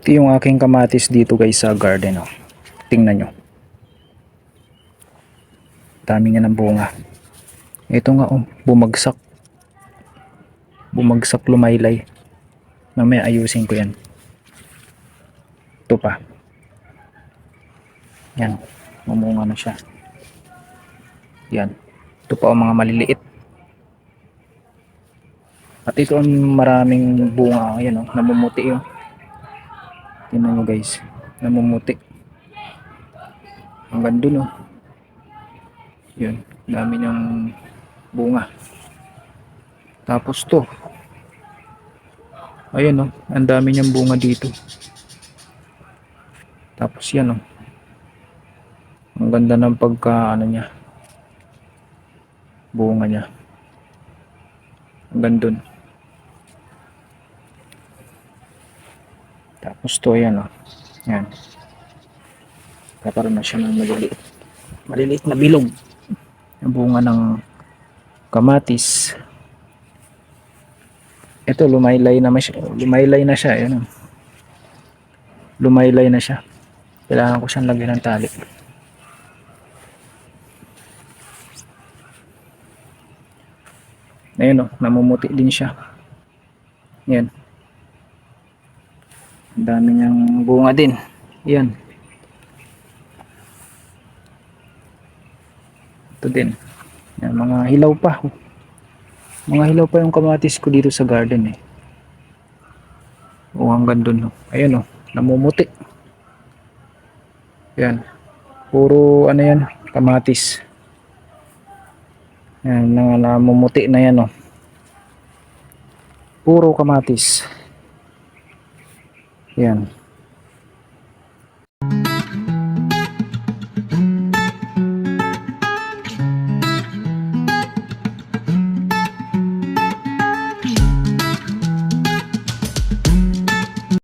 Ito yung aking kamatis dito guys sa garden. Oh. Tingnan nyo. Dami niya ng bunga. Ito nga oh, bumagsak. Bumagsak lumaylay. Mamaya ayusin ko yan. Ito pa. Yan. Mamunga na siya. Yan. Ito pa ang mga maliliit. At ito ang maraming bunga. Ayan oh, namumuti yung. Tingnan nyo guys. Namumuti. Hanggang dun oh. Yun. Dami niyang bunga. Tapos to. Ayan oh. Ang dami niyang bunga dito. Tapos yan oh. Ang ganda ng pagka ano niya. Bunga niya. Hanggang dun. Tapos to yan oh. Yan. Kakaroon na siya ng maliliit. Maliliit na bilog. Yung bunga ng kamatis. Ito lumaylay na siya. Lumaylay na siya. Yan oh. Lumaylay na siya. Kailangan ko siyang lagyan ng tali. Ayun oh, namumuti din siya. Yan. Dami niyang bunga din. Yan. Ito din. Yan, mga hilaw pa. Mga hilaw pa yung kamatis ko dito sa garden eh. O hanggang dun. oh. Ayun oh, namumuti. Yan. Puro ano yan, kamatis. Yan, na, namumuti na yan oh. Puro kamatis. Yan.